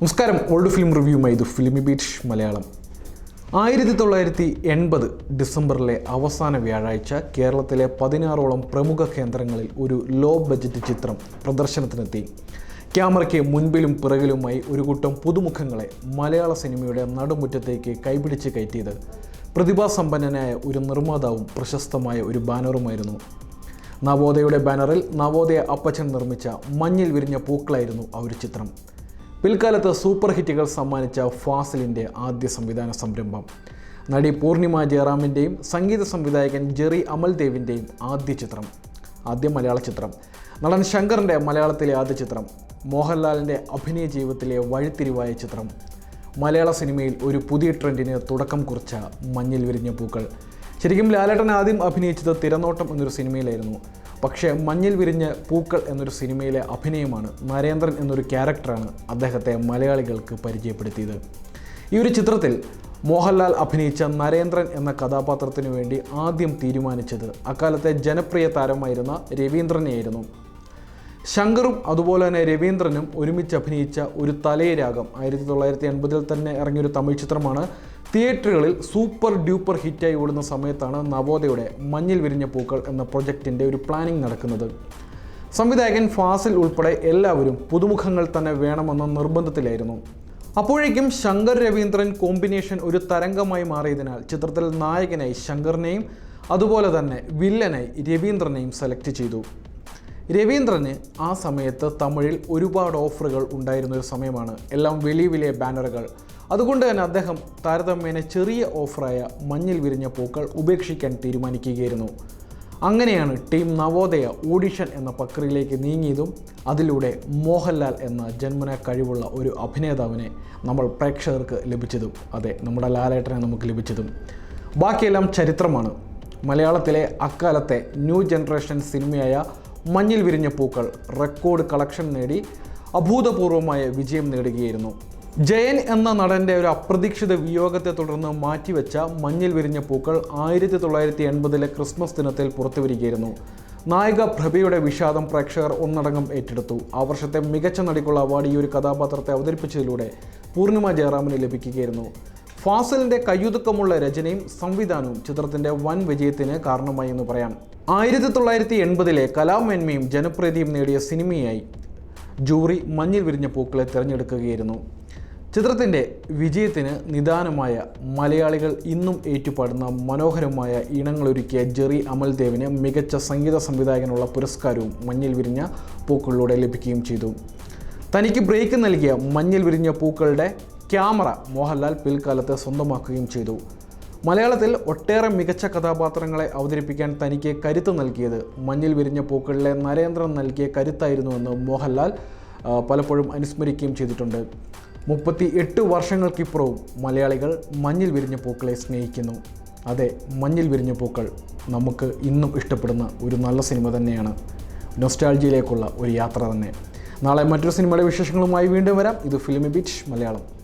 നമസ്കാരം. Old film റിവ്യൂമായി ഇത് filmi beach Malayalam. ആയിരത്തി തൊള്ളായിരത്തി എൺപത് ഡിസംബറിലെ അവസാന വ്യാഴാഴ്ച കേരളത്തിലെ പതിനാറോളം പ്രമുഖ കേന്ദ്രങ്ങളിൽ ഒരു ലോ ബജറ്റ് ചിത്രം പ്രദർശനത്തിനെത്തി. ക്യാമറയ്ക്ക് മുൻപിലും പിറകിലുമായി ഒരു കൂട്ടം പുതുമുഖങ്ങളെ മലയാള സിനിമയുടെ നടുമുറ്റത്തേക്ക് കൈപിടിച്ച് കയറ്റിയത് പ്രതിഭാസമ്പന്നനായ ഒരു നിർമ്മാതാവും പ്രശസ്തമായ ഒരു ബാനറുമായിരുന്നു. നവോദയയുടെ ബാനറിൽ നവോദയ അപ്പച്ചൻ നിർമ്മിച്ച മഞ്ഞിൽ വിരിഞ്ഞ പൂക്കളായിരുന്നു ആ ഒരു ചിത്രം. പിൽക്കാലത്ത് സൂപ്പർ ഹിറ്റുകൾ സമ്മാനിച്ച ഫാസിലിന്റെ ആദ്യ സംവിധാന സംരംഭം. നടി പൂർണിമ ജയറാമിന്റെയും സംഗീത സംവിധായകൻ ജെറി അമൽദേവിന്റെയും ആദ്യ ചിത്രം. ആദ്യ മലയാള ചിത്രം. നടൻ ശങ്കറിന്റെ മലയാളത്തിലെ ആദ്യ ചിത്രം. മോഹൻലാലിന്റെ അഭിനയ ജീവിതത്തിലെ വഴിത്തിരിവായ ചിത്രം. മലയാള സിനിമയിൽ ഒരു പുതിയ ട്രെൻഡിന് തുടക്കം കുറിച്ച മഞ്ഞിൽ വിരിഞ്ഞ പൂക്കൾ. ശരിക്കും ലാലേട്ടൻ ആദ്യം അഭിനയിച്ചത് തിരനോട്ടം എന്നൊരു സിനിമയിലായിരുന്നു. പക്ഷേ മഞ്ഞിൽ വിരിഞ്ഞ് പൂക്കൾ എന്നൊരു സിനിമയിലെ അഭിനയമാണ് നരേന്ദ്രൻ എന്നൊരു ക്യാരക്ടറാണ് അദ്ദേഹത്തെ മലയാളികൾക്ക് പരിചയപ്പെടുത്തിയത്. ഈ ഒരു ചിത്രത്തിൽ മോഹൻലാൽ അഭിനയിച്ച നരേന്ദ്രൻ എന്ന കഥാപാത്രത്തിനു വേണ്ടി ആദ്യം തീരുമാനിച്ചത് അക്കാലത്തെ ജനപ്രിയ താരമായിരുന്ന രവീന്ദ്രനെയായിരുന്നു. ശങ്കറും അതുപോലെ തന്നെ രവീന്ദ്രനും ഒരുമിച്ച് അഭിനയിച്ച ഒരു തലേ രാഗം ആയിരത്തി തൊള്ളായിരത്തി എൺപതിൽ തന്നെ ഇറങ്ങിയൊരു തമിഴ് ചിത്രമാണ് തിയേറ്ററുകളിൽ സൂപ്പർ ഡ്യൂപ്പർ ഹിറ്റായി ഓടുന്ന സമയത്താണ് നവോദയുടെ മഞ്ഞിൽ വിരിഞ്ഞ പൂക്കൾ എന്ന പ്രൊജക്റ്റിന്റെ ഒരു പ്ലാനിംഗ് നടക്കുന്നത്. സംവിധായകൻ ഫാസിൽ ഉൾപ്പെടെ എല്ലാവരും പുതുമുഖങ്ങൾ തന്നെ വേണമെന്ന നിർബന്ധത്തിലായിരുന്നു. അപ്പോഴേക്കും ശങ്കർ രവീന്ദ്രൻ കോമ്പിനേഷൻ ഒരു തരംഗമായി മാറിയതിനാൽ ചിത്രത്തിൽ നായകനായി ശങ്കറിനെയും അതുപോലെ തന്നെ വില്ലനായി രവീന്ദ്രനെയും സെലക്ട് ചെയ്തു. രവീന്ദ്രന് ആ സമയത്ത് തമിഴിൽ ഒരുപാട് ഓഫറുകൾ ഉണ്ടായിരുന്ന ഒരു സമയമാണ്. എല്ലാം വലിയ വലിയ ബാനറുകൾ അതുകൊണ്ട് തന്നെ അദ്ദേഹം താരതമ്യേന ചെറിയ ഓഫറായ മഞ്ഞിൽ വിരിഞ്ഞ പൂക്കൾ ഉപേക്ഷിക്കാൻ തീരുമാനിക്കുകയായിരുന്നു. അങ്ങനെയാണ് ടീം നവോദയ ഓഡിഷൻ എന്ന പ്രക്രിയയിലേക്ക് നീങ്ങിയതും അതിലൂടെ മോഹൻലാൽ എന്ന ജന്മന കഴിവുള്ള ഒരു അഭിനേതാവിനെ നമ്മൾ പ്രേക്ഷകർക്ക് ലഭിച്ചതും അതെ നമ്മുടെ ലാലേട്ടനെ നമുക്ക് ലഭിച്ചതും. ബാക്കിയെല്ലാം ചരിത്രമാണ്. മലയാളത്തിലെ അക്കാലത്തെ ന്യൂ ജനറേഷൻ സിനിമയായ മഞ്ഞിൽ വിരിഞ്ഞ പൂക്കൾ റെക്കോർഡ് കളക്ഷൻ നേടി അഭൂതപൂർവമായ വിജയം നേടുകയായിരുന്നു. ജയൻ എന്ന നടന്റെ ഒരു അപ്രതീക്ഷിത വിയോഗത്തെ തുടർന്ന് മാറ്റിവെച്ച മഞ്ഞിൽ വിരിഞ്ഞ പൂക്കൾ ആയിരത്തി തൊള്ളായിരത്തി എൺപതിലെ ക്രിസ്മസ് ദിനത്തിൽ പുറത്തുവരികയായിരുന്നു. നായിക പ്രഭയുടെ വിഷാദം പ്രേക്ഷകർ ഒന്നടങ്കം ഏറ്റെടുത്തു. ആ വർഷത്തെ മികച്ച നടിക്കുള്ള അവാർഡ് ഈ ഒരു കഥാപാത്രത്തെ അവതരിപ്പിച്ചതിലൂടെ പൂർണിമ ജയറാമിന് ലഭിക്കുകയായിരുന്നു. ഫാസലിന്റെ കയ്യുതുക്കമുള്ള രചനയും സംവിധാനവും ചിത്രത്തിന്റെ വൻ വിജയത്തിന് കാരണമായി എന്ന് പറയാം. ആയിരത്തി തൊള്ളായിരത്തി എൺപതിലെ കലാമേന്മയും ജനപ്രീതിയും നേടിയ സിനിമയായി ജൂറി മഞ്ഞിൽ വിരിഞ്ഞ പൂക്കളെ തിരഞ്ഞെടുക്കുകയായിരുന്നു. ചിത്രത്തിന്റെ വിജയത്തിന് നിദാനമായ മലയാളികൾ ഇന്നും ഏറ്റുപാടുന്ന മനോഹരമായ ഇണങ്ങളൊരുക്കിയ ജെറി അമൽദേവിന് മികച്ച സംഗീത സംവിധായകനുള്ള പുരസ്കാരവും മഞ്ഞിൽ വിരിഞ്ഞ പൂക്കളിലൂടെ ലഭിക്കുകയും ചെയ്തു. തനിക്ക് ബ്രേക്ക് നൽകിയ മഞ്ഞിൽ വിരിഞ്ഞ പൂക്കളുടെ ക്യാമറ മോഹൻലാൽ പിൽക്കാലത്ത് സ്വന്തമാക്കുകയും ചെയ്തു. മലയാളത്തിൽ ഒട്ടേറെ മികച്ച കഥാപാത്രങ്ങളെ അവതരിപ്പിക്കാൻ തനിക്ക് കരുത്ത് നൽകിയത് മഞ്ഞിൽ വിരിഞ്ഞ പൂക്കളിലെ നരേന്ദ്രൻ നൽകിയ കരുത്തായിരുന്നുവെന്ന് മോഹൻലാൽ പലപ്പോഴും അനുസ്മരിക്കുകയും ചെയ്തിട്ടുണ്ട്. മുപ്പത്തി എട്ട് വർഷങ്ങൾക്കിപ്പുറവും മലയാളികൾ മഞ്ഞിൽ വിരിഞ്ഞ പൂക്കളെ സ്നേഹിക്കുന്നു. അതെ മഞ്ഞിൽ വിരിഞ്ഞ പൂക്കൾ നമുക്ക് ഇന്നും ഇഷ്ടപ്പെടുന്ന ഒരു നല്ല സിനിമ തന്നെയാണ്. നൊസ്റ്റാൾജിയിലേക്കുള്ള ഒരു യാത്ര തന്നെ. നാളെ മറ്റൊരു സിനിമയുടെ വിശേഷങ്ങളുമായി വീണ്ടും വരാം. ഇത് ഫിലിമി ബീച്ച് മലയാളം.